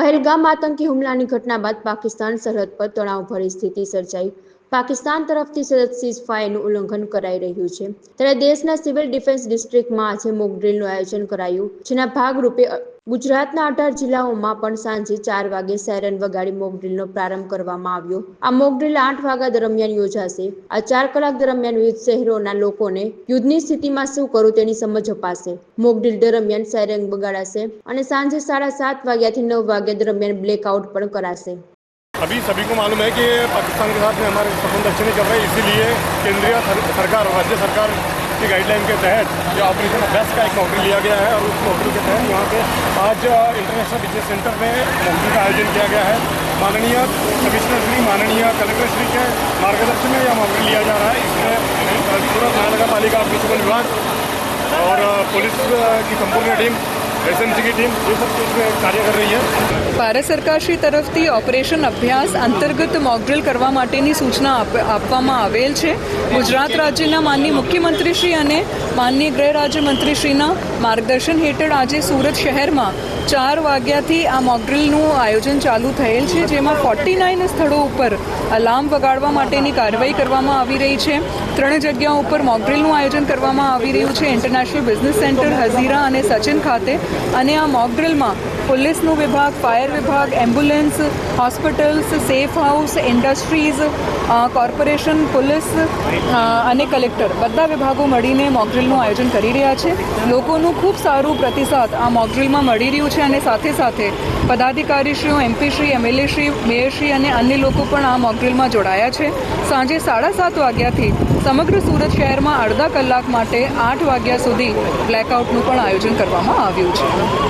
પહેલગામ આતંકી હુમલાની ઘટના બાદ પાકિસ્તાન સરહદ પર તણાવભરી સ્થિતિ સર્જાઈ. પાકિસ્તાન તરફથી સતત સીઝ ફાયરનું ઉલ્લંઘન કરાઈ રહ્યું છે. ત્યારે દેશના સિવિલ ડિફેન્સ ડિસ્ટ્રિક્ટમાં આજે મોક ડ્રીલનું આયોજન કરાયું, જેના ભાગરૂપે ગુજરાતના અઢાર જિલ્લાઓમાં પણ સાંજે ચાર વાગે સાયરન વગાડી મોકડ્રીલનો પ્રારંભ કરવામાં આવ્યો. આ મોકડ્રીલ આઠ વાગ્યા દરમિયાન યોજાશે. આ ચાર કલાક દરમિયાન વિવિધ શહેરોના લોકોને યુદ્ધની સ્થિતિમાં શું કરવું તેની સમજ અપાશે. મોકડ્રીલ દરમિયાન સાયરન વગાડાશે અને સાંજે સાડા સાત વાગ્યાથી નવ વાગ્યા દરમિયાન બ્લેકઆઉટ પણ કરાશે. अभी सभी को मालूम है कि पाकिस्तान के साथ में हमारे संबंध अच्छे नहीं चल रहे, इसीलिए केंद्रीय सरकार राज्य सरकार की गाइडलाइन के तहत जो ऑपरेशन अभ्यास का एक नौकरी लिया गया है और उस नौकरी के तहत यहाँ पे आज इंटरनेशनल बिज़नेस सेंटर में नौकरी का आयोजन किया गया है। माननीय कमिश्नर श्री, माननीय कलेक्टर श्री के मार्गदर्शन में यह नौकरी लिया जा रहा है। इसमें सूरत महानगर पालिका म्यूनसिपल विभाग और पुलिस की संपूर्ण टीम एस की टीम ये सब इसमें कार्य कर रही है ભારત સરકારશ્રી તરફથી ઓપરેશન અભ્યાસ અંતર્ગત મોકડ્રીલ કરવા માટેની સૂચના આપ- આપવામાં આવેલ છે ગુજરાત રાજ્યના માનનીય મુખ્યમંત્રીશ્રી અને માનનીય ગૃહ રાજ્યમંત્રીશ્રીના માર્ગદર્શન હેઠળ આજે સુરત શહેરમાં ચાર વાગ્યાથી આ મોકડ્રીલનું આયોજન ચાલુ થયેલ છે જેમાં ફોર્ટી નાઇન સ્થળો ઉપર અલાર્મ વગાડવા માટેની કાર્યવાહી કરવામાં આવી રહી છે ત્રણ જગ્યાઓ ઉપર મોકડ્રીલનું આયોજન કરવામાં આવી રહ્યું છે. ઇન્ટરનેશનલ બિઝનેસ સેન્ટર હઝીરા અને સચિન ખાતે. અને આ મોકડ્રીલમાં પોલીસનું વિભાગ, ફાયર વિભાગ, ambulance, hospitals, safe house, industries corporation, police અને કલેક્ટર બધા વિભાગો મળીને મોકડ્રીલનું આયોજન કરી રહ્યા છે. લોકોનું ખૂબ સારું પ્રતિસાદ આ મોકડ્રીલમાં મળી રહ્યું છે અને સાથે સાથે પદાધિકારીશ્રીઓ, એમપીશ્રી, એમએલએશ્રી, મેયરશ્રી અને અન્ય લોકો પણ આ મોકડ્રીલમાં જોડાયા છે. સાંજે સાડા સાત વાગ્યાથી સમગ્ર સુરત શહેરમાં અડધા કલાક માટે આઠ વાગ્યા સુધી બ્લેકઆઉટનું પણ આયોજન કરવામાં આવ્યું છે.